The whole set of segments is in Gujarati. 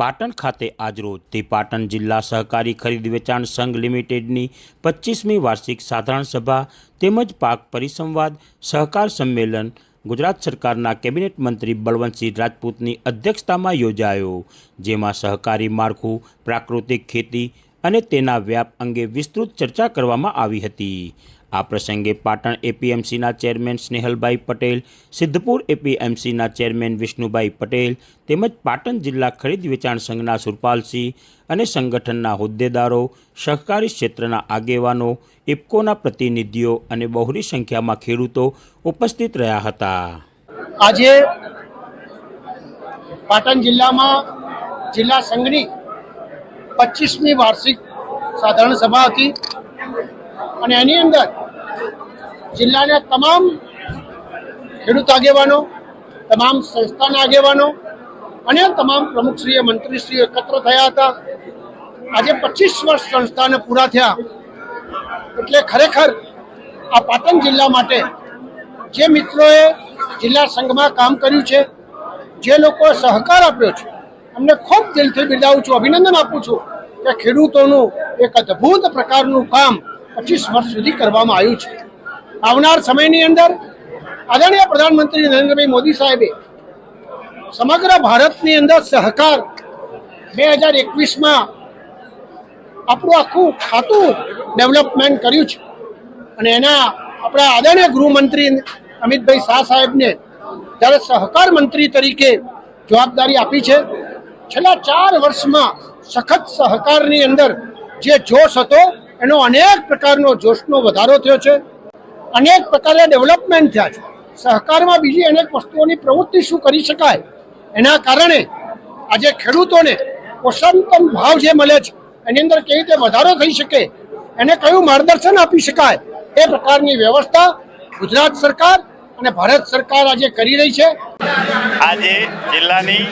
પાટણ ખાતે આજરોજ તે પાટણ જિલ્લા સહકારી ખરીદ વેચાણ સંઘ લિમિટેડની પચીસમી વાર્ષિક સાધારણ સભા તેમજ પાક પરિસંવાદ સહકાર સંમેલન ગુજરાત સરકારના કેબિનેટ મંત્રી બળવંતસિંહ રાજપૂતની અધ્યક્ષતામાં યોજાયો, જેમાં સહકારી માળખું, પ્રાકૃતિક ખેતી અને તેના વ્યાપ અંગે વિસ્તૃત ચર્ચા કરવામાં આવી હતી. આ પ્રસંગે પાટણ એપીએમસીના ચેરમેન સ્નેહલભાઈ પટેલ, સિદ્ધપુર એપીએમસીના ચેરમેન વિષ્ણુભાઈ પટેલ તેમજ પાટણ જિલ્લા ખરીદ વેચાણ સંઘના સુરપાલસિંહ અને સંગઠનના હોદ્દેદારો, સહકારી ક્ષેત્રના આગેવાનો, ઇફકોના પ્રતિનિધિઓ અને બહોળી સંખ્યામાં ખેડૂતો ઉપસ્થિત રહ્યા હતા. આજે પાટણ જિલ્લામાં જિલ્લા સંઘની પચીસમી વાર્ષિક સાધારણ સભા હતી. અને એની અંદર જિલ્લાના તમામ ખેડૂત આગેવાનો, તમામ સંસ્થાના આગેવાનો અને તમામ પ્રમુખશ્રીએ, મંત્રીશ્રીઓ એકત્ર થયા હતા. આજે પચીસ વર્ષ સંસ્થાને પૂરા થયા. એટલે ખરેખર આ પાટણ જિલ્લા માટે જે મિત્રોએ જિલ્લા સંઘમાં કામ કર્યું છે, જે લોકોએ સહકાર આપ્યો છે અમને ખૂબ દિલથી બિરદાવું છું, અભિનંદન આપું છું કે ખેડૂતોનું એક અદ્ભુત પ્રકારનું કામ પચીસ વર્ષ સુધી કરવામાં આવ્યું છે. આવનાર સમયની અંદર આદરણીય પ્રધાનમંત્રી નરેન્દ્રભાઈ મોદી સાહેબે સમગ્ર ભારતની અંદર સહકાર બે હજાર એકવીસમાં આપણું આખું ખાતું ડેવલપમેન્ટ કર્યું છે. અને એના આપણા આદરણીય ગૃહમંત્રી અમિતભાઈ શાહ સાહેબને જ્યારે સહકાર મંત્રી તરીકે જવાબદારી આપી છે છેલ્લા ચાર વર્ષમાં સખત સહકારની અંદર જે જોશ હતો, એનો અનેક પ્રકારનો જોશનો વધારો થયો છે. અનેક પ્રકારના ડેવલપમેન્ટ થયા છે. સહકારમાં બીજી અનેક વસ્તુઓની પ્રવૃત્તિ શું કરી શકાય? એના કારણે આજે ખેડૂતોને પોષણતમ ભાવ જે મળે છે, એની અંદર કેવી રીતે વધારો થઈ શકે, એને કયું માર્ગદર્શન આપી શકાય, એ પ્રકારની વ્યવસ્થા ગુજરાત સરકાર અને ભારત સરકાર આજે કરી રહી છે. આજે જિલ્લાની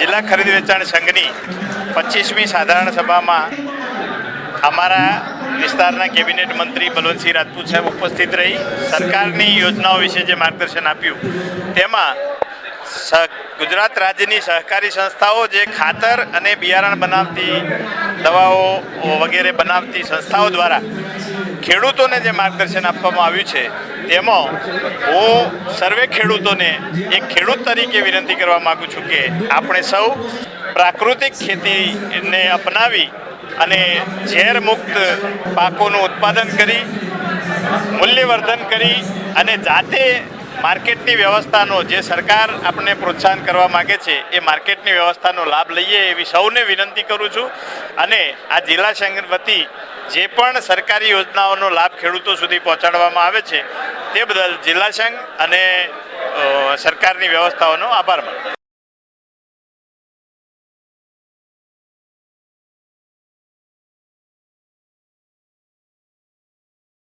જિલ્લા ખરીદ વેચાણ સંઘની પચીસમી સાધારણ સભામાં અમારા વિસ્તારના કેબિનેટ મંત્રી બલવંતસિંહ રાજપૂત સાહેબ ઉપસ્થિત રહી સરકારની યોજનાઓ વિશે જે માર્ગદર્શન આપ્યું, તેમાં ગુજરાત રાજ્યની સહકારી સંસ્થાઓ જે ખાતર અને બિયારણ બનાવતી દવાઓ વગેરે બનાવતી સંસ્થાઓ દ્વારા ખેડૂતોને જે માર્ગદર્શન આપવામાં આવ્યું છે, તેમાં હું સર્વે ખેડૂતોને એક ખેડૂત તરીકે વિનંતી કરવા માગું છું કે આપણે સૌ પ્રાકૃતિક ખેતીને અપનાવી અને ઝેર મુક્ત પાકોનું ઉત્પાદન કરી, મૂલ્યવર્ધન કરી અને જાતે માર્કેટની વ્યવસ્થાનો જે સરકાર આપણને પ્રોત્સાહન કરવા માગે છે, એ માર્કેટની વ્યવસ્થાનો લાભ લઈએ એવી સૌને વિનંતી કરું છું. અને આ જિલ્લા સંઘ વતી જે પણ સરકારી યોજનાઓનો લાભ ખેડૂતો સુધી પહોંચાડવામાં આવે છે, તે બદલ જિલ્લા સંઘ અને સરકારની વ્યવસ્થાઓનો આભાર માનું